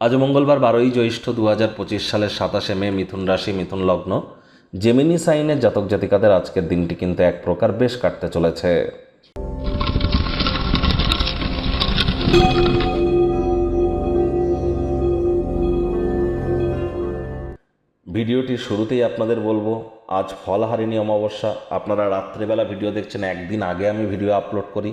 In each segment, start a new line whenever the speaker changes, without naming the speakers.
আজ মঙ্গলবার বারোই জ্যৈষ্ঠ দু হাজার পঁচিশ সালের সাতাশে মে মিথুন রাশি, মিথুন লগ্ন। জেমিনি সাইনের জাতক জাতিকাদের আজকের দিনটি কিন্তু এক প্রকার বেশ কাটতে চলেছে। ভিডিওটির শুরুতেই আপনাদের বলব, আজ ফলহারিণী অমাবস্যা। আপনারা রাত্রেবেলা ভিডিও দেখছেন, একদিন আগে আমি ভিডিও আপলোড করি।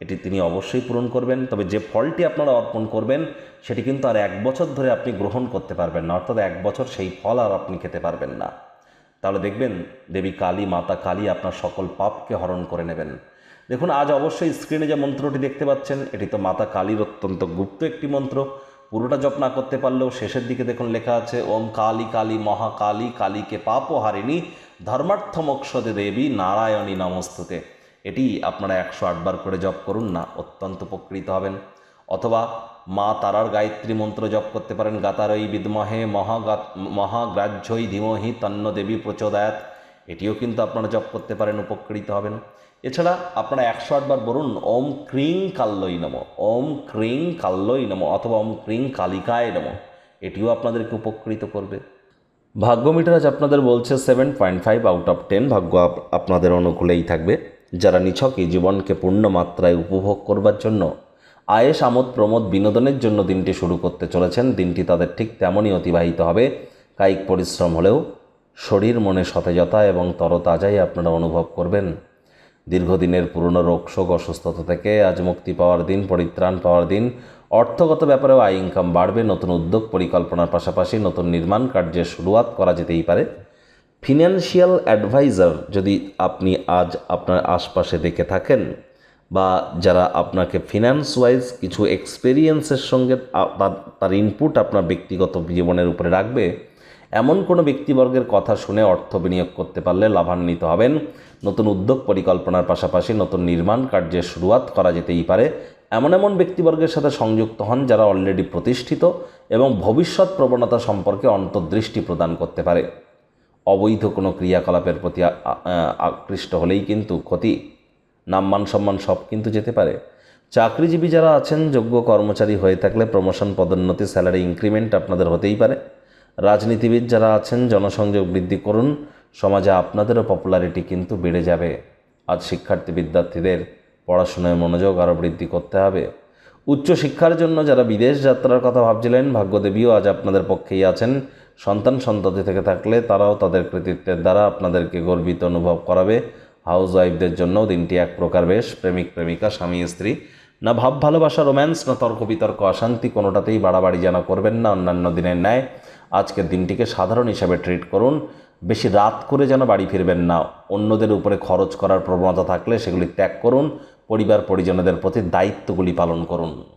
এটি তিনি অবশ্যই পূরণ করবেন। তবে যে ফলটি আপনারা অর্পণ করবেন, সেটি কিন্তু আর এক বছর ধরে আপনি গ্রহণ করতে পারবেন না, অর্থাৎ এক বছর সেই ফল আর আপনি খেতে পারবেন না। তাহলে দেখবেন, দেবী কালী, মাতা কালী আপনার সকল পাপকে হরণ করে নেবেন। দেখুন, আজ অবশ্যই স্ক্রিনে যে মন্ত্রটি দেখতে পাচ্ছেন, এটি তো মাতা কালীর অত্যন্ত গুপ্ত একটি মন্ত্র। পুরোটা জপ না করতে পারলেও শেষের দিকে দেখুন লেখা আছে, ওম কালী কালী মহাকালী কালীকে পাপ হারিণী ধর্মার্থ মোক্ষদে দেবী নারায়ণী নমস্তুতে। এটি আপনারা একশো আটবার করে জপ করুন না, অত্যন্ত উপকৃত হবেন। অথবা মা তারার গায়ত্রী মন্ত্র জপ করতে পারেন গাতারই বিদ্মহে মহাগাত মহাগ্রাহ্যই ধীমহি তন্ন দেবী প্রচোদয়াত। এটিও কিন্তু আপনারা জপ করতে পারেন, উপকৃত হবেন। এছাড়া আপনারা একশো আটবার বলুন, ওম ক্রিং কাল্লই নম, ওম ক্রিং কাল্লই নম অথবা ওম ক্রিং কালিকায় নম, এটিও আপনাদেরকে উপকৃত করবে। ভাগ্য মিটার আজ আপনাদের বলছে seven point five out of ten ভাগ্য আপনাদের অনুকূলেই থাকবে। যারা নিছকই জীবনকে পূর্ণ মাত্রায় উপভোগ করবার জন্য আয়েস আমোদ, প্রমোদ বিনোদনের জন্য দিনটি শুরু করতে চলেছেন। দিনটি তাদের ঠিক তেমনই অতিবাহিত হবে। কায়িক পরিশ্রম হলেও শরীর, মনে সতেজতা এবং তরতাজাই আপনারা অনুভব করবেন। দীর্ঘদিনের পুরনো রোগ, শোক, অসুস্থতা থেকে আজ মুক্তি পাওয়ার দিন, পরিত্রাণ পাওয়ার দিন। অর্থগত ব্যাপারেও আয় ইনকাম বাড়বে। নতুন উদ্যোগ, পরিকল্পনার পাশাপাশি নতুন নির্মাণ কার্যের শুরুয়াত করা যেতেই পারে। ফিনান্সিয়াল অ্যাডভাইজার যদি আপনি আজ আপনার আশপাশে দেখে থাকেন বা যারা আপনাকে ফিনান্স ওয়াইজ কিছু এক্সপেরিয়েন্সের সঙ্গে তার- ইনপুট আপনার ব্যক্তিগত জীবনের উপরে রাখবে, এমন কোনো ব্যক্তিবর্গের কথা শুনে অর্থ বিনিয়োগ করতে পারলে লাভান্বিত হবেন। নতুন উদ্যোগ পরিকল্পনার পাশাপাশি নতুন নির্মাণ কার্যের শুরুয়াত করা যেতেই পারে। এমন এমন ব্যক্তিবর্গের সাথে সংযুক্ত হন যারা অলরেডি প্রতিষ্ঠিত এবং ভবিষ্যৎ প্রবণতা সম্পর্কে অন্তর্দৃষ্টি প্রদান করতে পারে। অবৈধ কোনো ক্রিয়াকলাপের প্রতি আকৃষ্ট হলেই কিন্তু ক্ষতি। নাম্মান সম্মান সব কিন্তু যেতে পারে। চাকরিজীবী যারা আছেন, যোগ্য কর্মচারী হয়ে থাকলে প্রমোশন পদোন্নতি স্যালারি ইনক্রিমেন্ট আপনাদের হতেই পারে। রাজনীতিবিদ যারা আছেন, জনসংযোগ বৃদ্ধি করুন। সমাজে আপনাদেরও পপুলারিটি কিন্তু বেড়ে যাবে। আজ শিক্ষার্থী বিদ্যার্থীদের পড়াশোনায় মনোযোগ আরও বৃদ্ধি করতে হবে। উচ্চশিক্ষার জন্য যারা বিদেশ যাত্রার কথা ভাবছিলেন, ভাগ্যদেবীও আজ আপনাদের পক্ষেই আছেন। সন্তান সন্ততি থেকে থাকলে তারাও তাদের কৃতিত্বের দ্বারা আপনাদেরকে গর্বিত অনুভব করাবে। হাউস ওয়াইফদের জন্যও দিনটি এক প্রকার বেশ, প্রেমিক, প্রেমিকা, স্বামী, স্ত্রী। না ভাব, ভালোবাসা, রোম্যান্স, না তর্ক, বিতর্ক, অশান্তি, কোনোটাতেই বাড়াবাড়ি যেন করবেন না অন্যান্য দিনের ন্যায়। আজকের দিনটিকে সাধারণ হিসাবে ট্রিট করুন। বেশি রাত করে যেন বাড়ি ফিরবেন না। অন্যদের উপরে খরচ করার প্রবণতা থাকলে সেগুলি ত্যাগ করুন। পরিবার পরিজনদের প্রতি দায়িত্বগুলি পালন করুন।